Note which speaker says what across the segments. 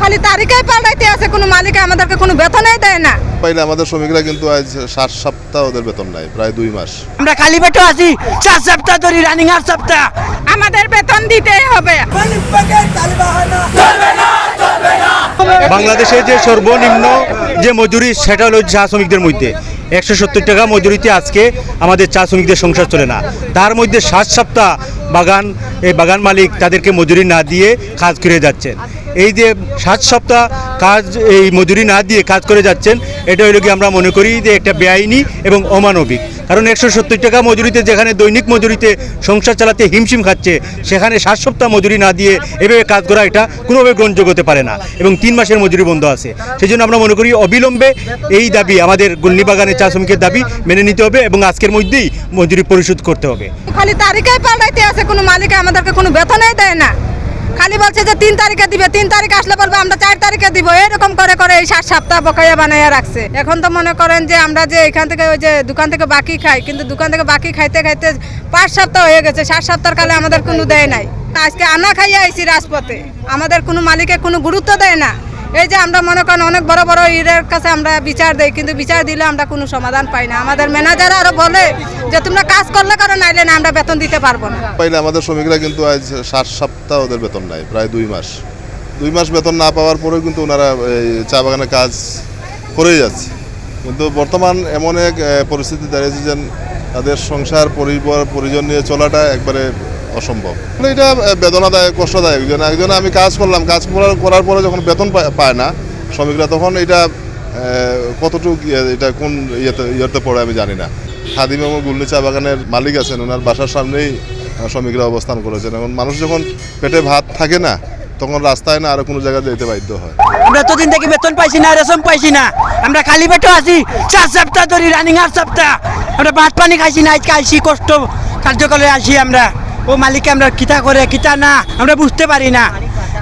Speaker 1: খালি তারিখেই পাল্টাইতে আছে কোনো মালিক আমাদেরকে কোনো বেতনই দেয় না।
Speaker 2: পাইলে আমাদের শ্রমিকরা কিন্তু আজ সাত সপ্তাহ ওদের বেতন নাই প্রায় দুই মাস।
Speaker 3: আমরা খালি পেটে আছি চার সপ্তাহ ধরে রানিং আট সপ্তাহ।
Speaker 1: আমাদের বেতন দিতেই হবে।
Speaker 4: বাংলাদেশে যে সর্বনিম্ন যে মজুরি সেটা হলো চা শ্রমিকদের মধ্যে। একশো সত্তর টাকা মজুরিতে আজকে আমাদের চা শ্রমিকদের সংসার চলে না। তার মধ্যে সাত সপ্তাহ বাগান, এই বাগান মালিক তাদেরকে মজুরি না দিয়ে কাজ করে যাচ্ছেন। এই যে সাত সপ্তাহ কাজ, এই মজুরি না দিয়ে কাজ করে যাচ্ছেন, এটা হলো কি আমরা মনে করি যে একটা বেআইনি এবং অমানবিক। কারণ একশো সত্তর টাকা মজুরিতে যেখানে দৈনিক মজুরিতে সংসার চালাতে হিমশিম খাচ্ছে, সেখানে সাত সপ্তাহ মজুরি না দিয়ে এভাবে কাজ করা এটা কোনোভাবে গ্রহণযোগ্য হতে পারে না এবং তিন মাসের মজুরি বন্ধ আছে। সেই জন্য আমরা মনে করি অবিলম্বে এই দাবি আমাদের গুল্লি বাগানের চা শ্রমিকের দাবি মেনে নিতে হবে এবং আজকের মধ্যেই মজুরি পরিশোধ করতে হবে।
Speaker 1: খালি তারিখেই পাল্টাইতে আছে, কোনো মালিক আমাদেরকে কোনো বেতনই দেয় না। খালি বলছে যে তিন তারিখে দিবে, তিন তারিখ আসলে বলবে, আমরা চার তারিখে দিব। এরকম করে করে এই সাত সপ্তাহ বকাইয়া বানাইয়া রাখছে। এখন তো মনে করেন যে আমরা যে এখান থেকে ওই যে দোকান থেকে বাকি খাই, কিন্তু দোকান থেকে বাকি খাইতে খাইতে পাঁচ সপ্তাহ হয়ে গেছে। সাত সপ্তাহ কালে আমাদের কোনো দেয় নাই। আজকে আনা খাইয়া আইছি রাজপথে। আমাদের কোনো মালিকের কোনো গুরুত্ব দেয় না। এই যে আমরা মনে করেন অনেক বড় বড় ইরের কাছে আমরা বিচার দেই, কিন্তু বিচার দিলে আমরা কোনো সমাধান পাই না। আমাদের ম্যানেজার আরও বলে যে, তোমরা কাজ করলে করো, নাইলে না, আমরা বেতন দিতে পারব না।
Speaker 2: পাইলে আমাদের শ্রমিকরা কিন্তু আজ সাত সপ্তাহ ওদের বেতন নাই, প্রায় দুই মাস। দুই মাস বেতন না পাওয়ার পরেও কিন্তু ওনারা এই চা বাগানে কাজ করেই যাচ্ছে। কিন্তু বর্তমান এমন এক পরিস্থিতি দাঁড়িয়েছে যে, তাদের সংসার, পরিবার, পরিজন নিয়ে চলাটা একবারে অসম্ভব। মানে এটা বেদনাদায়ক কষ্টদায়ক। যেন একজন আমি কাজ করলাম কাজ করার করার পরে যখন বেতন পায় না শ্রমিকরা তখন এটা কতটুকু ইয়ে, এটা কোন ইয়েতে ইয়েতে পড়ে আমি জানি না। খাদিম এবং গুল্লি চা বাগানের মালিক আছেন ওনার বাসার সামনেই শ্রমিকরা অবস্থান করেছেন। এবং মানুষ যখন পেটে ভাত থাকে না তখন রাস্তায় না আরও কোনো জায়গায় যেতে বাধ্য হয়।
Speaker 3: আমরা এতদিন থেকে বেতন পাইছি না রেশন পাইছি না। আমরা খালি পেটে আছি চার সপ্তাহ ধরে রানিং আট সপ্তাহ। আমরা ভাত পানি খাইছি না আজকে আইসি কষ্ট কার্যকালে আসি আমরা। ও মালিককে আমরা কিতা করে, কিতা না, আমরা বুঝতে পারি না।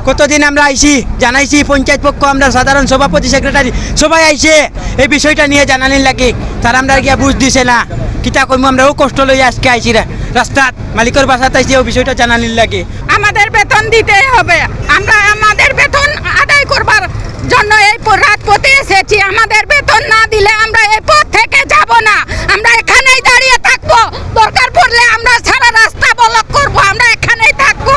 Speaker 3: কতদিন আমরা আইছি, জানাইছি পঞ্চায়েত পক্ষ, আমরা সাধারণ সভাপতি সেক্রেটারি সবাই আইছে। এই বিষয়টা নিয়ে জানানির লাগে, তারা আমরা গিয়া বুঝ দিছে না। কিতা কইমু আমরাও কষ্ট লই আজকে আইছি রাস্তাত, মালিকের বাসাত আইছি, ও বিষয়টা জানানির লাগে।
Speaker 1: আমাদের বেতন দিতেই হবে। আমরা আমাদের বেতন আদায় করবার জন্য এই প- রাজপথে এসেছি। আমাদের বেতন না দিলে আমরা এই পথ থেকে যাব না আমরা এখানেই দাঁড়িয়ে থাকব দরকার পড়লে আমরা সারা রাস্তা ব্লক করব আমরা এখানেই থাকব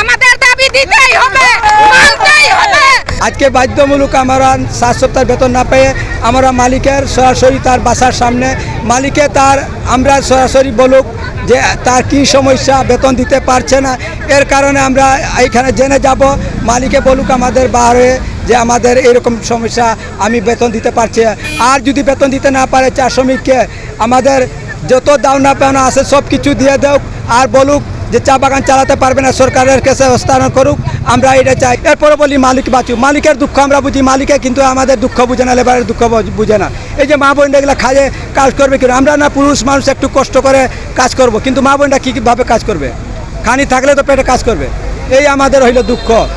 Speaker 1: আমাদের দাবি দিতেই হবে, মানতেই হবে।
Speaker 5: আজকে বাধ্যমূলক আমরা সাত সপ্তাহ বেতন না পেয়ে আমরা মালিকের সরাসরি তার বাসার সামনে, মালিকে তার, আমরা সরাসরি বলুক যে তার কি সমস্যা, বেতন দিতে পারছে না। এর কারণে আমরা এইখানে জেনে যাব, মালিকে বলুক আমাদের বাহারে যে আমাদের এরকম সমস্যা, আমি বেতন দিতে পারছি। আর যদি বেতন দিতে না পারে চা শ্রমিককে, আমাদের যত দাওনা পাওনা আছে সব কিছু দিয়ে দেও আর বলুক যে চা বাগান চালাতে পারবে না, সরকারের কাছে হস্তান্তর করুক, আমরা এটা চাই। এরপরে বলি মালিক বাঁচুক। মালিকের দুঃখ আমরা বুঝি, মালিকে কিন্তু আমাদের দুঃখ বুঝে না, লেবারের দুঃখ বুঝ- না। এই যে মা বোনটা এগুলো খাইয়ে কাজ করবে কিন্তু আমরা না পুরুষ মানুষ একটু কষ্ট করে কাজ করব, কিন্তু মা বোনটা কীভাবে কাজ করবে? খানি থাকলে তো পেটে কাজ করবে। এই আমাদের হইল দুঃখ।